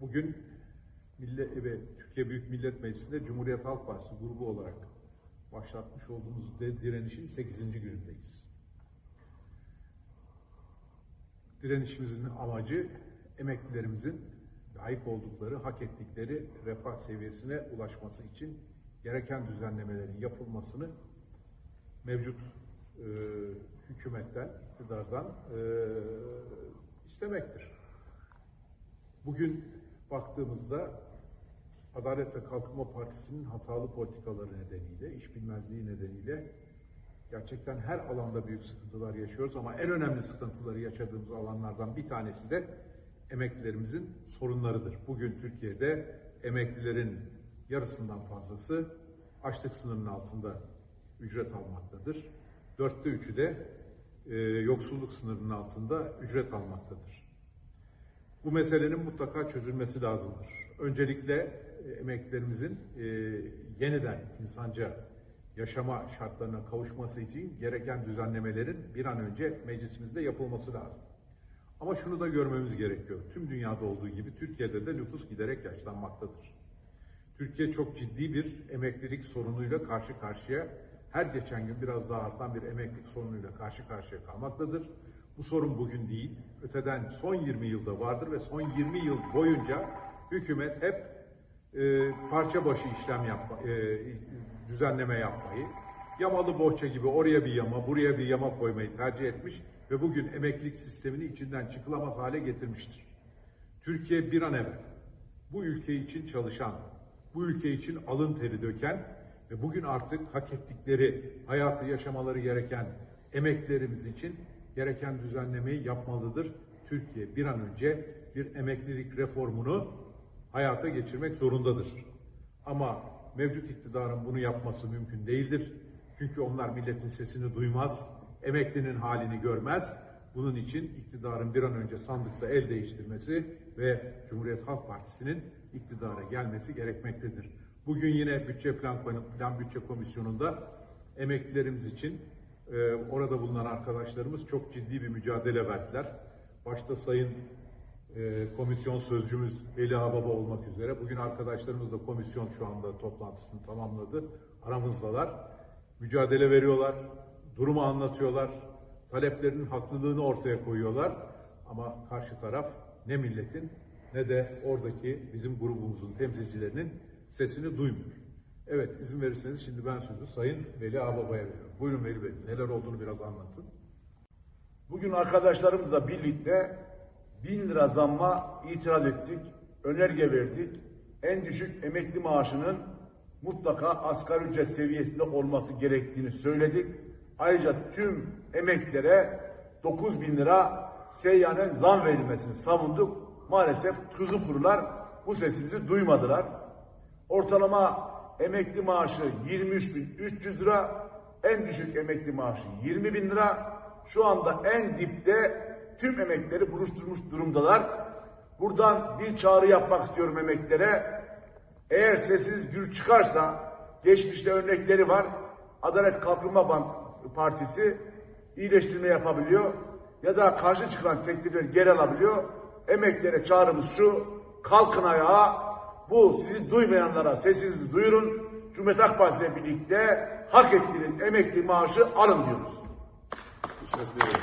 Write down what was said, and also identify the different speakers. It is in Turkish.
Speaker 1: Bugün Millet ve Türkiye Büyük Millet Meclisi'nde Cumhuriyet Halk Partisi grubu olarak başlatmış olduğumuz direnişin 8. günündeyiz. Direnişimizin amacı emeklilerimizin layık oldukları, hak ettikleri refah seviyesine ulaşması için gereken düzenlemelerin yapılmasını mevcut e, hükümetten, iktidardan e, istemektir. Bugün baktığımızda Adalet ve Kalkınma Partisi'nin hatalı politikaları nedeniyle, iş bilmezliği nedeniyle gerçekten her alanda büyük sıkıntılar yaşıyoruz ama en önemli sıkıntıları yaşadığımız alanlardan bir tanesi de emeklilerimizin sorunlarıdır. Bugün Türkiye'de emeklilerin yarısından fazlası açlık sınırının altında ücret almaktadır. Dörtte üçü de e, yoksulluk sınırının altında ücret almaktadır. Bu meselenin mutlaka çözülmesi lazımdır. Öncelikle e, emeklilerimizin e, yeniden insanca yaşama şartlarına kavuşması için gereken düzenlemelerin bir an önce meclisimizde yapılması lazım. Ama şunu da görmemiz gerekiyor. Tüm dünyada olduğu gibi Türkiye'de de nüfus giderek yaşlanmaktadır. Türkiye çok ciddi bir emeklilik sorunuyla karşı karşıya, her geçen gün biraz daha artan bir emeklilik sorunuyla karşı karşıya kalmaktadır. Bu sorun bugün değil, öteden son 20 yılda vardır ve son 20 yıl boyunca hükümet hep e, parça başı işlem yapma, e, düzenleme yapmayı, yamalı bohça gibi oraya bir yama, buraya bir yama koymayı tercih etmiş ve bugün emeklilik sistemini içinden çıkılamaz hale getirmiştir. Türkiye bir an evvel bu ülke için çalışan, bu ülke için alın teri döken ve bugün artık hak ettikleri hayatı yaşamaları gereken emeklerimiz için gereken düzenlemeyi yapmalıdır. Türkiye bir an önce bir emeklilik reformunu hayata geçirmek zorundadır. Ama mevcut iktidarın bunu yapması mümkün değildir. Çünkü onlar milletin sesini duymaz, emeklinin halini görmez. Bunun için iktidarın bir an önce sandıkta el değiştirmesi ve Cumhuriyet Halk Partisi'nin iktidara gelmesi gerekmektedir. Bugün yine Bütçe Plan, Plan Bütçe Komisyonu'nda emeklilerimiz için e, orada bulunan arkadaşlarımız çok ciddi bir mücadele verdiler. Başta Sayın e, komisyon sözcümüz Veli Ağbaba olmak üzere. Bugün arkadaşlarımız da komisyon şu anda toplantısını tamamladı. Aramızdalar. Mücadele veriyorlar. Durumu anlatıyorlar. Taleplerinin haklılığını ortaya koyuyorlar. Ama karşı taraf ne milletin ne de oradaki bizim grubumuzun temsilcilerinin sesini duymuyor. Evet izin verirseniz şimdi ben sözü Sayın Veli Ağbaba'ya veriyorum. Buyurun Veli Bey. Neler olduğunu biraz anlatın.
Speaker 2: Bugün arkadaşlarımızla birlikte bin lira zamma itiraz ettik, önerge verdik. En düşük emekli maaşının mutlaka asgari ücret seviyesinde olması gerektiğini söyledik. Ayrıca tüm emeklilere 9 bin lira seyyanen zam verilmesini savunduk. Maalesef tuzu kurular bu sesimizi duymadılar. Ortalama emekli maaşı 23.300 lira, en düşük emekli maaşı 20 bin lira. Şu anda en dipte tüm emekleri buluşturmuş durumdalar. Buradan bir çağrı yapmak istiyorum emeklilere. Eğer sesiniz gür çıkarsa, geçmişte örnekleri var. Adalet Kalkınma Bank Partisi iyileştirme yapabiliyor ya da karşı çıkan teklifleri geri alabiliyor. Emeklilere çağrımız şu, kalkın ayağa, bu sizi duymayanlara sesinizi duyurun. Cumhuriyet Halk Partisi ile birlikte hak ettiğiniz emekli maaşı alın diyoruz.
Speaker 1: Teşekkür ederim.